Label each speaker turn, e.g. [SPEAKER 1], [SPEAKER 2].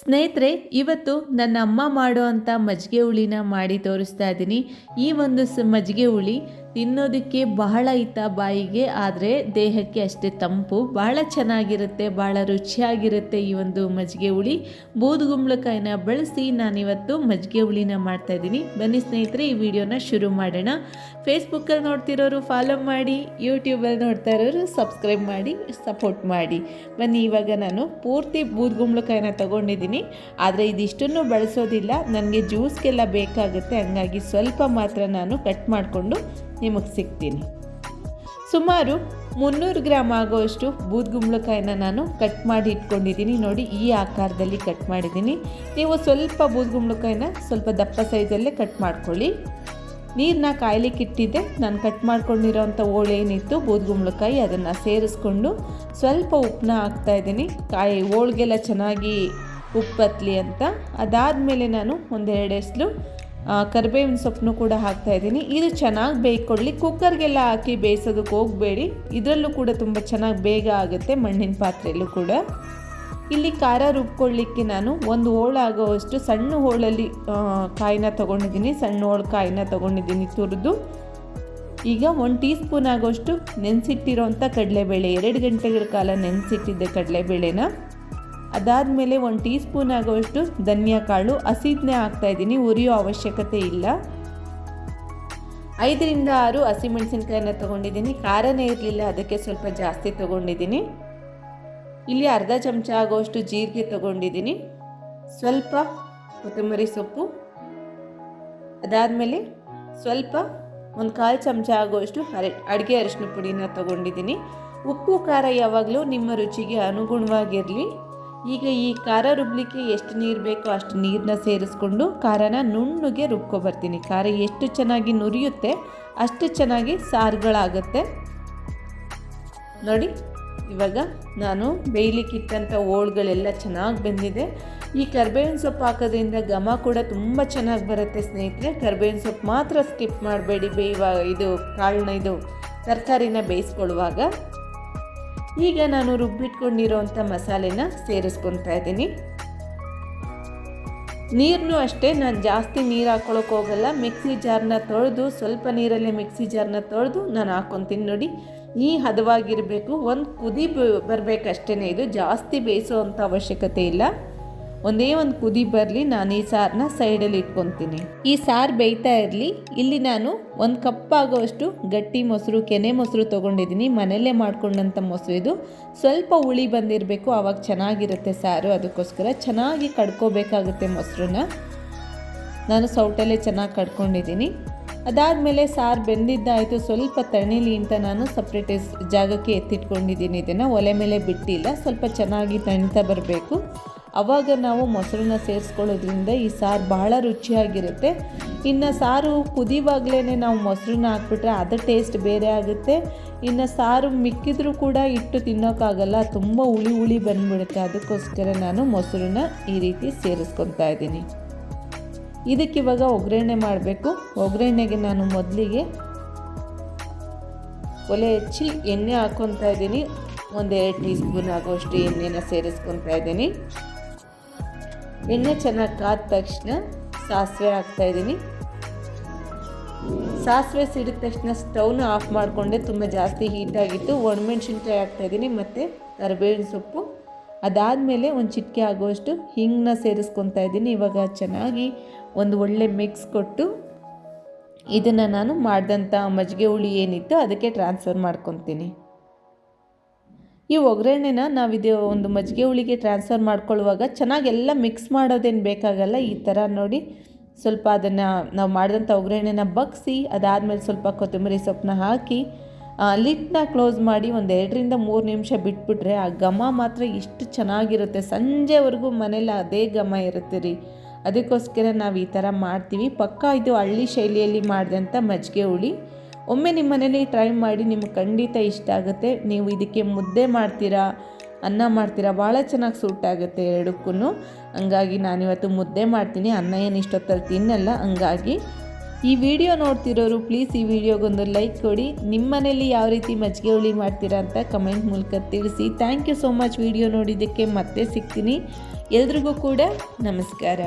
[SPEAKER 1] ಸ್ನೇಹಿತರೆ, ಇವತ್ತು ನನ್ನ ಅಮ್ಮ ಮಾಡೋ ಅಂಥ ಮಜ್ಜಿಗೆ ಹುಳಿನ ಮಾಡಿ ತೋರಿಸ್ತಾ ಇದ್ದೀನಿ. ಈ ಒಂದು ಸ ಮಜ್ಜಿಗೆ ಹುಳಿ ತಿನ್ನೋದಕ್ಕೆ ಬಹಳ ಹಿತ ಬಾಯಿಗೆ, ಆದರೆ ದೇಹಕ್ಕೆ ಅಷ್ಟೇ ತಂಪು. ಬಹಳ ಚೆನ್ನಾಗಿರುತ್ತೆ, ಬಹಳ ರುಚಿಯಾಗಿರುತ್ತೆ ಈ ಒಂದು ಮಜ್ಜಿಗೆ ಹುಳಿ. ಬೂದುಗುಂಬಳಕಾಯಿನ ಬಳಸಿ ನಾನಿವತ್ತು ಮಜ್ಜಿಗೆ ಹುಳಿನ ಮಾಡ್ತಾಯಿದ್ದೀನಿ ಬನ್ನಿ ಸ್ನೇಹಿತರೆ, ಈ ವಿಡಿಯೋನ ಶುರು ಮಾಡೋಣ. ಫೇಸ್ಬುಕ್ಕಲ್ಲಿ ನೋಡ್ತಿರೋರು ಫಾಲೋ ಮಾಡಿ ಯೂಟ್ಯೂಬಲ್ಲಿ ನೋಡ್ತಾ ಇರೋರು ಸಬ್ಸ್ಕ್ರೈಬ್ ಮಾಡಿ ಸಪೋರ್ಟ್ ಮಾಡಿ. ಬನ್ನಿ, ಇವಾಗ ನಾನು ಪೂರ್ತಿ ಬೂದುಗುಂಬಳಕಾಯಿನ ತೊಗೊಂಡಿದ್ದೀನಿ. ಆದರೆ ಇದಿಷ್ಟನ್ನು ಬಳಸೋದಿಲ್ಲ, ನನಗೆ ಜ್ಯೂಸ್ಗೆಲ್ಲ ಬೇಕಾಗುತ್ತೆ, ಹಂಗಾಗಿ ಸ್ವಲ್ಪ ಮಾತ್ರ ನಾನು ಕಟ್ ಮಾಡಿಕೊಂಡು ನಿಮಗೆ ಸಿಗ್ತೀನಿ. ಸುಮಾರು ಮುನ್ನೂರು ಗ್ರಾಮ್ ಆಗೋಷ್ಟು ಬೂದ್ಗುಂಬಳಕಾಯಿನ ನಾನು ಕಟ್ ಮಾಡಿ ಇಟ್ಕೊಂಡಿದ್ದೀನಿ. ನೋಡಿ, ಈ ಆಕಾರದಲ್ಲಿ ಕಟ್ ಮಾಡಿದ್ದೀನಿ. ನೀವು ಸ್ವಲ್ಪ ಬೂದ್ಗುಂಬಳಕಾಯಿನ ಸ್ವಲ್ಪ ದಪ್ಪ ಸೈಜಲ್ಲೇ ಕಟ್ ಮಾಡ್ಕೊಳ್ಳಿ. ನೀರನ್ನ ಕಾಯ್ಲಿಕ್ಕೆ ಇಟ್ಟಿದ್ದೆ. ನಾನು ಕಟ್ ಮಾಡ್ಕೊಂಡಿರೋಂಥ ಏನಿತ್ತು, ಬೂದ್ಗುಂಬಳಕಾಯಿ ಅದನ್ನು ಸೇರಿಸ್ಕೊಂಡು ಸ್ವಲ್ಪ ಉಪ್ಪನ್ನ ಹಾಕ್ತಾಯಿದ್ದೀನಿ ಕಾಯಿ ಹೋಳಿಗೆಲ್ಲ ಚೆನ್ನಾಗಿ ಉಪ್ಪು ಅಂತ. ಅದಾದಮೇಲೆ ನಾನು ಒಂದೆರಡು ಎಸ್ಲು ಕರಿಬೇವಿನ ಸೊಪ್ಪನ್ನು ಕೂಡ ಹಾಕ್ತಾಯಿದ್ದೀನಿ ಇದು ಚೆನ್ನಾಗಿ ಬೇಯ್ಕೊಳ್ಳಿ ಕುಕ್ಕರ್ಗೆಲ್ಲ ಹಾಕಿ ಬೇಯಿಸೋದಕ್ಕೆ ಹೋಗಬೇಡಿ. ಇದರಲ್ಲೂ ಕೂಡ ತುಂಬ ಚೆನ್ನಾಗಿ ಬೇಗ ಆಗುತ್ತೆ ಮಣ್ಣಿನ ಪಾತ್ರೆಯಲ್ಲೂ ಕೂಡ. ಇಲ್ಲಿ ಖಾರ ರುಬ್ಕೊಳ್ಳಿಕ್ಕೆ ನಾನು ಒಂದು ಹೋಳಾಗೋವಷ್ಟು ಸಣ್ಣ ಹೋಳಲ್ಲಿ ಕಾಯಿನ ತೊಗೊಂಡಿದ್ದೀನಿ. ಸಣ್ಣ ಹೋಳು ಕಾಯಿನ ತೊಗೊಂಡಿದ್ದೀನಿ ತುರಿದು. ಈಗ ಒಂದು ಟೀ ಸ್ಪೂನ್ ಆಗೋಷ್ಟು ನೆನೆಸಿಟ್ಟಿರೋಂಥ ಕಡಲೆಬೇಳೆ. ಎರಡು ಗಂಟೆಗಳ ಕಾಲ ನೆನೆಸಿಟ್ಟಿದ್ದೆ ಕಡಲೆಬೇಳೆನ ಅದಾದಮೇಲೆ ಒಂದು ಟೀ ಸ್ಪೂನ್ ಆಗೋಷ್ಟು ಧನಿಯಾ ಕಾಳು. ಹಸಿದನ್ನೇ ಹಾಕ್ತಾಯಿದ್ದೀನಿ ಉರಿಯೋ ಅವಶ್ಯಕತೆ ಇಲ್ಲ. ಐದರಿಂದ ಆರು ಹಸಿಮೆಣಸಿನ್ಕಾಯಿನ ತೊಗೊಂಡಿದ್ದೀನಿ. ಖಾರನೇ ಇರಲಿಲ್ಲ, ಅದಕ್ಕೆ ಸ್ವಲ್ಪ ಜಾಸ್ತಿ ತೊಗೊಂಡಿದ್ದೀನಿ. ಇಲ್ಲಿ ಅರ್ಧ ಚಮಚ ಆಗೋಷ್ಟು ಜೀರಿಗೆ ತೊಗೊಂಡಿದ್ದೀನಿ. ಸ್ವಲ್ಪ ಕೊತ್ತಂಬರಿ ಸೊಪ್ಪು. ಅದಾದಮೇಲೆ ಸ್ವಲ್ಪ ಒಂದು ಕಾಲು ಚಮಚ ಆಗುವಷ್ಟು ಅರೆ, ಅಡುಗೆ ಅರಿಶಿನ ಪುಡಿನ ತೊಗೊಂಡಿದ್ದೀನಿ. ಉಪ್ಪು, ಖಾರ ಯಾವಾಗಲೂ ನಿಮ್ಮ ರುಚಿಗೆ ಅನುಗುಣವಾಗಿರಲಿ. ಈಗ ಈ ಖಾರ ರುಬ್ಲಿಕ್ಕೆ ಎಷ್ಟು ನೀರು ಬೇಕೋ ಅಷ್ಟು ನೀರನ್ನ ಸೇರಿಸ್ಕೊಂಡು ಖಾರನ ನುಣ್ಣಗೆ ರುಬ್ಕೊಬರ್ತೀನಿ ಖಾರ ಎಷ್ಟು ಚೆನ್ನಾಗಿ ನುರಿಯುತ್ತೆ ಅಷ್ಟು ಚೆನ್ನಾಗಿ ಸಾರುಗಳಾಗುತ್ತೆ. ನೋಡಿ, ಇವಾಗ ನಾನು ಬೇಯಲಿಕ್ಕಿಟ್ಟಂಥ ಹೋಳ್ಗಳೆಲ್ಲ ಚೆನ್ನಾಗಿ ಬೆಂದಿದೆ. ಈ ಕರ್ಬೇವಿನ ಸೊಪ್ಪು ಹಾಕೋದ್ರಿಂದ ಘಮ ಕೂಡ ತುಂಬ ಚೆನ್ನಾಗಿ ಬರುತ್ತೆ ಸ್ನೇಹಿತರೆ. ಕರ್ಬೇವಿನ ಸೊಪ್ಪು ಮಾತ್ರ ಸ್ಕಿಪ್ ಮಾಡಬೇಡಿ ಬೇಯುವ ಇದು ಕಾಳನ್ನ ಇದು ತರಕಾರಿನ ಬೇಯಿಸ್ಕೊಳ್ಳುವಾಗ. ಈಗ ನಾನು ರುಬ್ಬಿಟ್ಕೊಂಡಿರೋವಂಥ ಮಸಾಲೆನ ಸೇರಿಸ್ಕೊತಾ ಇದ್ದೀನಿ. ನೀರನ್ನು ಅಷ್ಟೇ, ನಾನು ಜಾಸ್ತಿ ನೀರು ಹಾಕ್ಕೊಳಕ್ಕೆ ಹೋಗಲ್ಲ. ಮಿಕ್ಸಿ ಜಾರ್ನ ತೊಳೆದು, ಸ್ವಲ್ಪ ನೀರಲ್ಲೇ ಮಿಕ್ಸಿ ಜಾರ್ನ ತೊಳೆದು ನಾನು ಹಾಕ್ಕೊತೀನಿ ನೋಡಿ. ಈ ಹದವಾಗಿರಬೇಕು, ಒಂದು ಕುದಿ ಬರಬೇಕಷ್ಟೇ ಇದು ಜಾಸ್ತಿ ಬೇಯಿಸೋ ಅಂಥ ಅವಶ್ಯಕತೆ ಇಲ್ಲ. ಒಂದೇ ಒಂದು ಕುದಿ ಬರಲಿ ನಾನು ಈ ಸಾರನ್ನ ಸೈಡಲ್ಲಿ ಇಟ್ಕೊತೀನಿ. ಈ ಸಾರು ಬೇಯ್ತಾ ಇರಲಿ, ಇಲ್ಲಿ ನಾನು ಒಂದು ಕಪ್ ಆಗೋಷ್ಟು ಗಟ್ಟಿ ಮೊಸರು, ಕೆನೆ ಮೊಸರು ತೊಗೊಂಡಿದ್ದೀನಿ, ಮನೆಯಲ್ಲೇ ಮಾಡ್ಕೊಂಡಂಥ ಮೊಸರು ಇದು. ಸ್ವಲ್ಪ ಹುಳಿ ಬಂದಿರಬೇಕು ಆವಾಗ ಚೆನ್ನಾಗಿರುತ್ತೆ ಸಾರು, ಅದಕ್ಕೋಸ್ಕರ ಚೆನ್ನಾಗಿ ಕಡ್ಕೋಬೇಕಾಗುತ್ತೆ ಮೊಸರನ್ನ. ನಾನು ಸೌಟಲ್ಲೇ ಚೆನ್ನಾಗಿ ಕಡ್ಕೊಂಡಿದ್ದೀನಿ. ಅದಾದಮೇಲೆ ಸಾರು ಬೆಂದಿದ್ದಾಯಿತು, ಸ್ವಲ್ಪ ತಣಿಲಿ ಅಂತ ನಾನು ಸಪ್ರೇಟ್ ಜಾಗಕ್ಕೆ ಎತ್ತಿಟ್ಕೊಂಡಿದ್ದೀನಿ. ಇದನ್ನು ಒಲೆ ಮೇಲೆ ಬಿಟ್ಟಿಲ್ಲ, ಸ್ವಲ್ಪ ಚೆನ್ನಾಗಿ ತಣಿತಾ ಬರಬೇಕು. ಆವಾಗ ನಾವು ಮೊಸರನ್ನ ಸೇರಿಸ್ಕೊಳ್ಳೋದ್ರಿಂದ ಈ ಸಾರು ಬಹಳ ರುಚಿಯಾಗಿರುತ್ತೆ. ಇನ್ನು ಸಾರು ಕುದಿವಾಗಲೇ ನಾವು ಮೊಸರನ್ನ ಹಾಕ್ಬಿಟ್ರೆ ಅದು ಟೇಸ್ಟ್ ಬೇರೆ ಆಗುತ್ತೆ. ಇನ್ನು ಸಾರು ಮಿಕ್ಕಿದ್ರೂ ಕೂಡ ಇಟ್ಟು ತಿನ್ನೋಕ್ಕಾಗಲ್ಲ ತುಂಬ ಹುಳಿ ಹುಳಿ ಬಂದ್ಬಿಡುತ್ತೆ. ಅದಕ್ಕೋಸ್ಕರ ನಾನು ಮೊಸರನ್ನ ಈ ರೀತಿ ಸೇರಿಸ್ಕೊತಾ ಇದ್ದೀನಿ. ಇದಕ್ಕಿವಾಗ ಒಗ್ಗರಣೆ ಮಾಡಬೇಕು. ಒಗ್ಗರಣೆಗೆ ನಾನು ಮೊದಲಿಗೆ ಒಲೆ ಹಚ್ಚಿ ಎಣ್ಣೆ ಹಾಕ್ಕೊತಾ ಇದ್ದೀನಿ. ಒಂದೆರಡು ಟೀ ಸ್ಪೂನ್ ಆಗುವಷ್ಟು ಎಣ್ಣೆನ ಸೇರಿಸ್ಕೊತಾ ಇದ್ದೀನಿ. ಎಣ್ಣೆ ಚೆನ್ನಾಗಿ ಕಾದ ತಕ್ಷಣ ಸಾಸಿವೆ ಹಾಕ್ತಾಯಿದ್ದೀನಿ ಸಾಸಿವೆ ಸಿಡಿದ ತಕ್ಷಣ ಸ್ಟವ್ನ ಆಫ್ ಮಾಡಿಕೊಂಡೆ ತುಂಬ ಜಾಸ್ತಿ ಹೀಟಾಗಿತ್ತು ಒಣಮೆಣ್ಸಿನ್ಕಾಯಿ ಹಾಕ್ತಾಯಿದ್ದೀನಿ ಮತ್ತು ಕರಿಬೇವಿನ ಸೊಪ್ಪು. ಅದಾದಮೇಲೆ ಒಂದು ಚಿಟಿಕೆ ಆಗುವಷ್ಟು ಹಿಂಗನ್ನ ಸೇರಿಸ್ಕೊತಾ ಇದ್ದೀನಿ. ಇವಾಗ ಚೆನ್ನಾಗಿ ಒಂದು ಒಳ್ಳೆ ಮಿಕ್ಸ್ ಕೊಟ್ಟು ಇದನ್ನು ನಾನು ಮಾಡಿದಂಥ ಮಜ್ಜಿಗೆ ಹುಳಿ ಏನಿತ್ತು ಅದಕ್ಕೆ ಟ್ರಾನ್ಸ್ಫರ್ ಮಾಡ್ಕೊತೀನಿ. ಈ ಒಗ್ಗರಣೆನ ನಾವಿದು ಒಂದು ಮಜ್ಜಿಗೆ ಹುಳಿಗೆ ಟ್ರಾನ್ಸ್ಫರ್ ಮಾಡ್ಕೊಳ್ಳುವಾಗ ಚೆನ್ನಾಗೆಲ್ಲ ಮಿಕ್ಸ್ ಮಾಡೋದೇನು ಬೇಕಾಗಲ್ಲ ಈ ಥರ ನೋಡಿ. ಸ್ವಲ್ಪ ಅದನ್ನು ನಾವು ಮಾಡಿದಂಥ ಒಗ್ಗರಣೆನ ಬಗ್ಸಿ, ಅದಾದಮೇಲೆ ಸ್ವಲ್ಪ ಕೊತ್ತಂಬರಿ ಸೊಪ್ಪನ್ನ ಹಾಕಿ ಲಿಟ್ನ ಕ್ಲೋಸ್ ಮಾಡಿ ಒಂದು ಎರಡರಿಂದ ಮೂರು ನಿಮಿಷ ಬಿಟ್ಬಿಟ್ರೆ ಆ ಘಮ ಮಾತ್ರ ಇಷ್ಟು ಚೆನ್ನಾಗಿರುತ್ತೆ. ಸಂಜೆವರೆಗೂ ಮನೇಲಿ ಅದೇ ಘಮ ಇರುತ್ತೆ ರೀ. ಅದಕ್ಕೋಸ್ಕರ ನಾವು ಈ ಥರ ಮಾಡ್ತೀವಿ. ಪಕ್ಕ ಇದು ಹಳ್ಳಿ ಶೈಲಿಯಲ್ಲಿ ಮಾಡಿದಂಥ ಮಜ್ಜಿಗೆ ಹುಳಿ. ಒಮ್ಮೆ ನಿಮ್ಮ ಮನೇಲಿ ಟ್ರೈ ಮಾಡಿ ನಿಮ್ಗೆ ಖಂಡಿತ ಇಷ್ಟ ಆಗುತ್ತೆ. ನೀವು ಇದಕ್ಕೆ ಮುದ್ದೆ ಮಾಡ್ತೀರಾ, ಅನ್ನ ಮಾಡ್ತೀರಾ, ಭಾಳ ಚೆನ್ನಾಗಿ ಸೂಟ್ ಆಗುತ್ತೆ ಎರಡಕ್ಕೂ ಹಂಗಾಗಿ ನಾನಿವತ್ತು ಮುದ್ದೆ ಮಾಡ್ತೀನಿ, ಅನ್ನ ಏನು ಇಷ್ಟೊತ್ತಲ್ಲಿ ತಿನ್ನಲ್ಲ. ಹಂಗಾಗಿ ಈ ವಿಡಿಯೋ ನೋಡ್ತಿರೋರು ಪ್ಲೀಸ್ ಈ ವಿಡಿಯೋಗೊಂದು ಲೈಕ್ ಕೊಡಿ. ನಿಮ್ಮ ಮನೇಲಿ ಯಾವ ರೀತಿ ಮಜ್ಜಿಗೆ ಹುಳಿ ಮಾಡ್ತೀರಾ ಅಂತ ಕಮೆಂಟ್ ಮೂಲಕ ತಿಳಿಸಿ. Thank you so much video ನೋಡಿದ್ದಕ್ಕೆ ಮತ್ತೆ ಸಿಗ್ತೀನಿ. ಎಲ್ರಿಗೂ ಕೂಡ ನಮಸ್ಕಾರ.